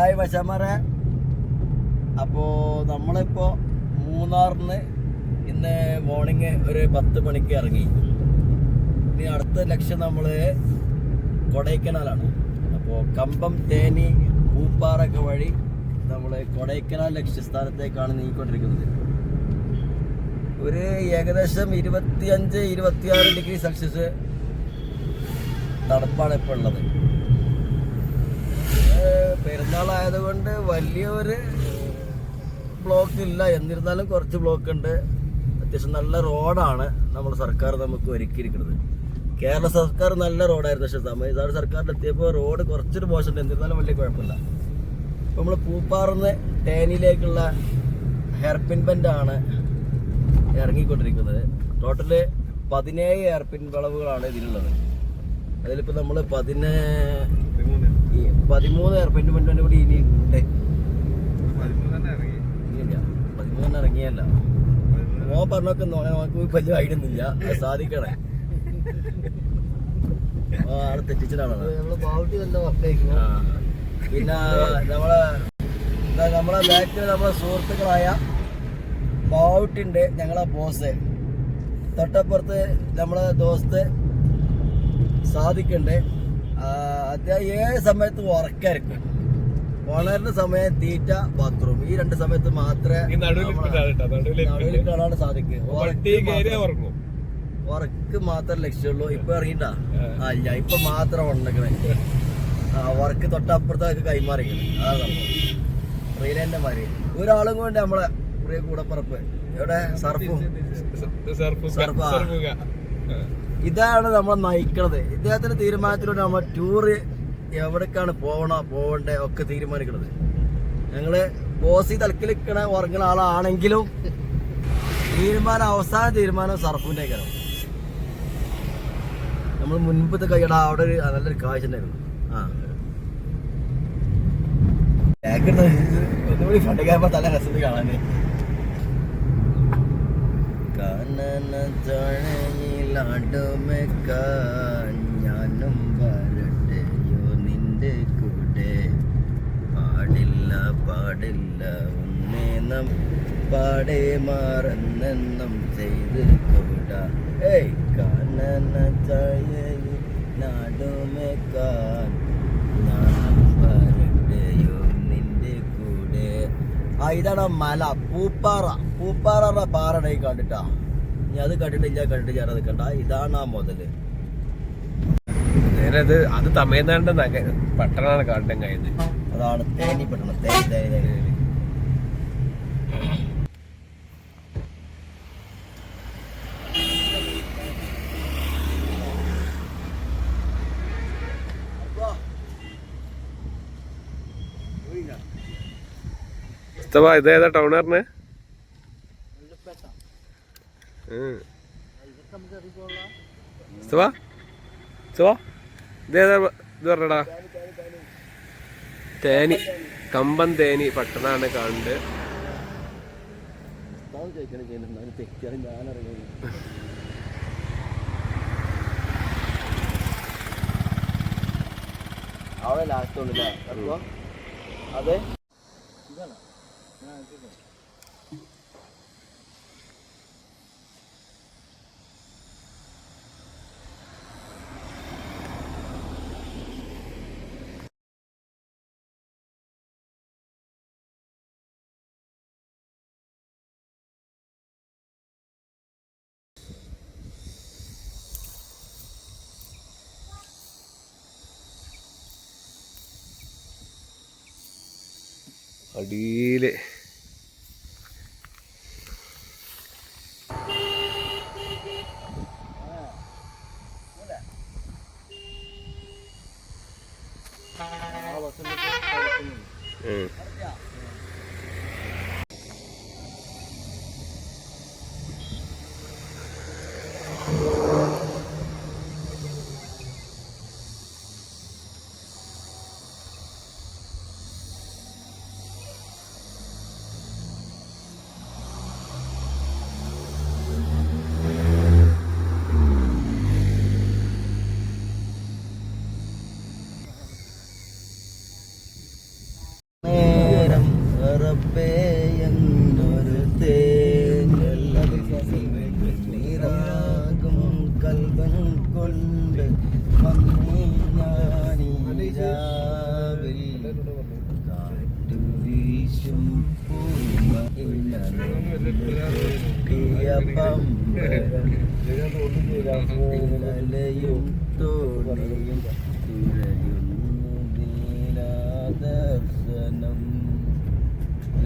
Hi വശമറ. അപ്പോൾ നമ്മളിപ്പോൾ മൂന്നാറിന് ഇന്ന് മോർണിംഗ് ഒരു പത്ത് മണിക്ക് ഇറങ്ങി. ഇനി അടുത്ത ലക്ഷ്യം നമ്മൾ കൊടൈക്കനാലാണ്. അപ്പോൾ കമ്പം തേനി പൂപ്പാറൊക്കെ വഴി നമ്മൾ കൊടൈക്കനാൽ ലക്ഷ്യസ്ഥാനത്തേക്കാണ് നീങ്ങിക്കൊണ്ടിരിക്കുന്നത്. ഒരു ഏകദേശം ഇരുപത്തിയഞ്ച് ഇരുപത്തിയാറ് ഡിഗ്രി സെൽഷ്യസ് തണുപ്പാണ് ഇപ്പോൾ ഉള്ളത്. പെരുന്നാളായതുകൊണ്ട് വലിയൊരു ബ്ലോക്ക് ഇല്ല എന്നിരുന്നാലും കുറച്ച് ബ്ലോക്ക് ഉണ്ട് അത്യാവശ്യം നല്ല റോഡാണ് നമ്മുടെ സർക്കാർ നമുക്ക് ഒരുക്കിയിരിക്കുന്നത്. കേരള സർക്കാർ നല്ല റോഡായിരുന്നു. പക്ഷേ തമിഴ്നാട് സർക്കാരിൽ എത്തിയപ്പോൾ റോഡ് കുറച്ചൊരു മോശമുണ്ട്. എന്നിരുന്നാലും വലിയ കുഴപ്പമില്ല. അപ്പോൾ നമ്മൾ പൂപ്പാറുന്ന് തേനിയിലേക്കുള്ള ഹെയർപിൻ ബെൻഡാണ് ഇറങ്ങിക്കൊണ്ടിരിക്കുന്നത്. ടോട്ടൽ പതിനേഴ് ഹെയർപിൻ വളവുകളാണ് ഇതിലുള്ളത്. അതിലിപ്പോൾ നമ്മൾ പതിനേ പതിമൂന്ന് എയർപെന്റ് പെന്റ് കൂടി ഇനി ഉണ്ട് പതിമൂന്ന് ഇറങ്ങിയല്ല. മോ പറഞ്ഞൊക്കെ നമുക്ക് വലിയ ഐഡിയ ഒന്നുമില്ല. അത് സാധിക്കണേ. ആൾ തെറ്റിച്ചിട്ടാണ്. പിന്നെ നമ്മളെ നമ്മളെ ബാക്കിൽ നമ്മളെ സുഹൃത്തുക്കളായ ബാവുട്ടുണ്ട് ഞങ്ങളെ ബോസ് തൊട്ടപ്പുറത്ത് നമ്മളെ ദോസ്ത് സാധിക്കണ്ട്? അദ്ദേഹം ഏത് സമയത്ത് ഉറക്കായിരിക്കും. വളരുന്ന സമയം തീറ്റ ബാത്റൂം ഈ രണ്ട് സമയത്ത് മാത്രമേ നടുവിൽ കാണാൻ സാധിക്കും ഉറക്ക് മാത്രം. ലക്ഷ്യമുള്ളൂ. ഇപ്പൊ ഇറങ്ങിട്ടാ അല്ല ഇപ്പൊ മാത്രം ഉണ്ടെങ്കിൽ വർക്ക് തൊട്ടപ്പുറത്തേക്ക് കൈമാറിക്കണം അതാണ് സംഭവം. റീലന്റെ മാതിരി. ഒരാളും കൊണ്ട് നമ്മളെ പ്രിയ കൂടപ്പറപ്പ്. എവിടെ? സർഫും. സർഫാ. ഇതാണ് നമ്മൾ നയിക്കണത്. ഇദ്ദേഹത്തിന്റെ തീരുമാനത്തിലൂടെ നമ്മൾ ടൂറ് എവിടേക്കാണ് പോകണോ പോകണ്ടേ ഒക്കെ തീരുമാനിക്കണത്. ഞങ്ങൾ ബോസി തലക്കിലിക്കണ ഉറങ്ങുന്ന ആളാണെങ്കിലും തീരുമാനം അവസാന തീരുമാനം സർഫിന്റെ നമ്മൾ മുൻപത്തെ കൈയുടെ അവിടെ ഒരു നല്ലൊരു കാഴ്ച ഉണ്ടായിരുന്നു. ആ. ഒന്നുകൂടി വരട്ടെയോ നിന്റെ കൂടെ. പാടില്ല പാടില്ല നം പാടെ മാറന്നെന്നും ചെയ്ത് കൂടാ. ഏയ് കാനന ചായയിൽ നാടുമേക്കാൻ നിന്റെ കൂടെ. ആ ഇതാണ് മല. പൂപ്പാറ. പൂപ്പാറ പാറടേ പാറ കണ്ടിട്ടാ. ഇനി അത് കണ്ടിട്ടില്ല കണ്ടിട്ട് ഞാൻ നിൽക്കണ്ട ഇതാണ് ആ മുതൽ. നേരത് അത് തമിഴ്നാടിന്റെ നഗ പട്ടണമാണ് കാണാൻ അതാണ് തേനി പട്ടണം തേനി തേനി തേനി. ഇതേതാ ഇതേതാ ഇത് പറഞ്ഞടാ. തേനി കമ്പം തേനി പട്ടണാണ് കാണുന്നത് അവിടെ ലാസ്റ്റ് ഉണ്ടല്ലേ അതെ? ഇതാണ്. ബസ്സിന്റെ ഉം. നീലാദർശനം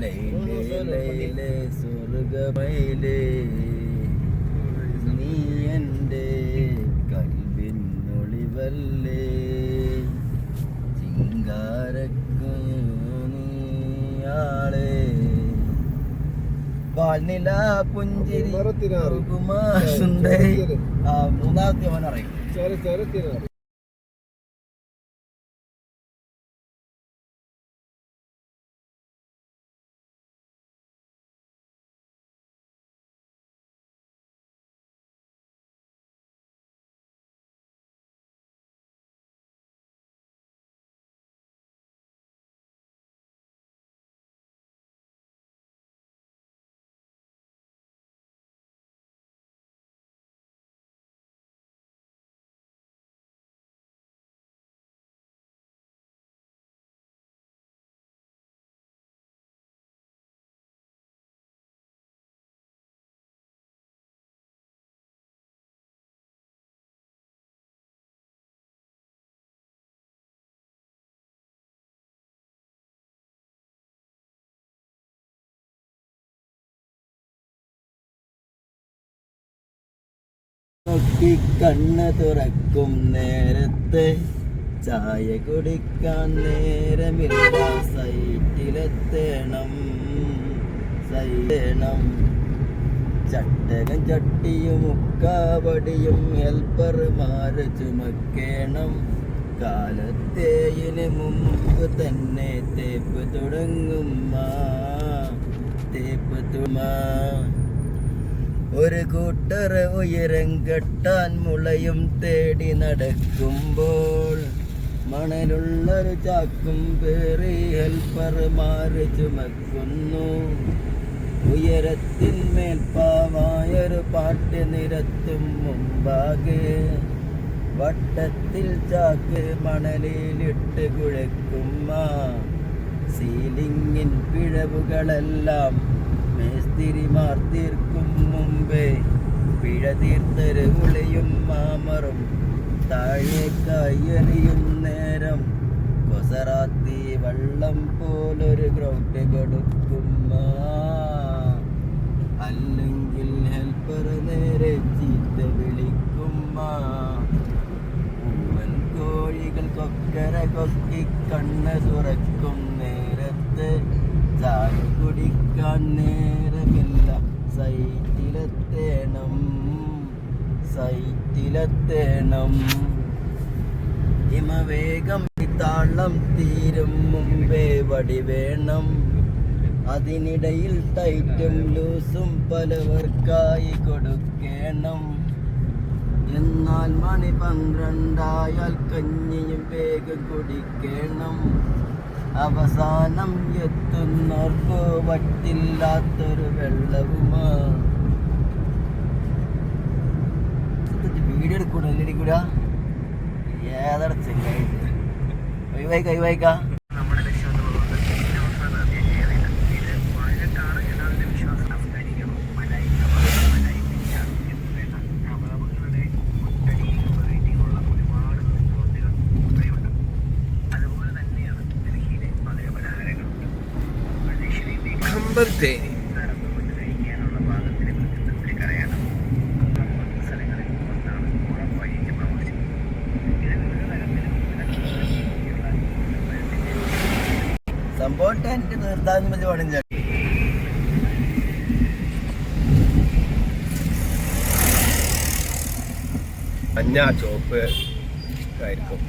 ലൈലേ നീ എന്റെ ചിങ്കാരക്കുഞ്ഞാളെ മൂന്നാമത്തെ അവൻ അറിയും. നോക്കി കണ്ണ് തുറക്കും നേരത്തെ. ചായ കുടിക്കാൻ നേരമില്ല. സൈറ്റിലെത്തേണം. സൈറ്റേണം ചട്ടകം ചട്ടിയും മുക്കാവടിയും ഹെൽപ്പർമാര് ചുമക്കേണം. കാലത്തേയിന് മുമ്പ് തന്നെ തേപ്പ് തുടങ്ങും തേപ്പ് തുമാ ഒരു കൂട്ടർ ഉയരം കെട്ടാൻ മുളയും തേടി നടക്കുമ്പോൾ മണലുള്ളൊരു ചാക്കും പേറി ഹെൽപ്പർമാര് ചുമക്കുന്നു. ഉയരത്തിന്മേൽ പാവായൊരു പാട്ട് നിരത്തും മുമ്പാകെ. വട്ടത്തിൽ ചാക്ക് മണലിലിട്ട് കുഴക്കുമ്മ സീലിങ്ങിൻ പിഴവുകളെല്ലാം മേസ്തിരിമാർ തീർക്കും മുമ്പേ പിഴ തീർത്തര് ഉളിയും മാമറും താഴെ കയ്യറിയും നേരം. കൊസറാത്തി വള്ളം പോലൊരു ഗ്രൗണ്ട് കൊടുക്കും അല്ലെങ്കിൽ ഹെൽപ്പർ നേരെ ചീത്ത വിളിക്കുമ്മ പൂവൻ കോഴികൾ കൊക്കര കൊക്കി കണ്ണ് തുറക്കും നേരത്ത്. കുടിക്കാൻ നേരമില്ല. സൈറ്റിലെത്തേണം. സൈറ്റിലെത്തേണം. ഹിമവേഗം താളം തീരും. മുമ്പേ വടി വേണം. അതിനിടയിൽ ടൈറ്റും ലൂസും പലവർക്കായി കൊടുക്കണം. എന്നാൽ മണി പന്ത്രണ്ടായാൽ കഞ്ഞിയും വേഗം കുടിക്കണം. അവസാനം എത്തുന്നവർക്ക് വറ്റില്ലാത്തൊരു വെള്ളവുമാ വീഡിയോ എടുക്കൂടല്ലേ കൂടാ ഏതട ചെങ്ങായി ഒഴിവായിക്ക. ഒഴിവായിക്ക കമ്പർത്തേനി സംഭവം ടെന്റ് തീർത്താനും വലിയ പണിഞ്ഞ മഞ്ഞ ചോപ്പ് ആയിരിക്കും.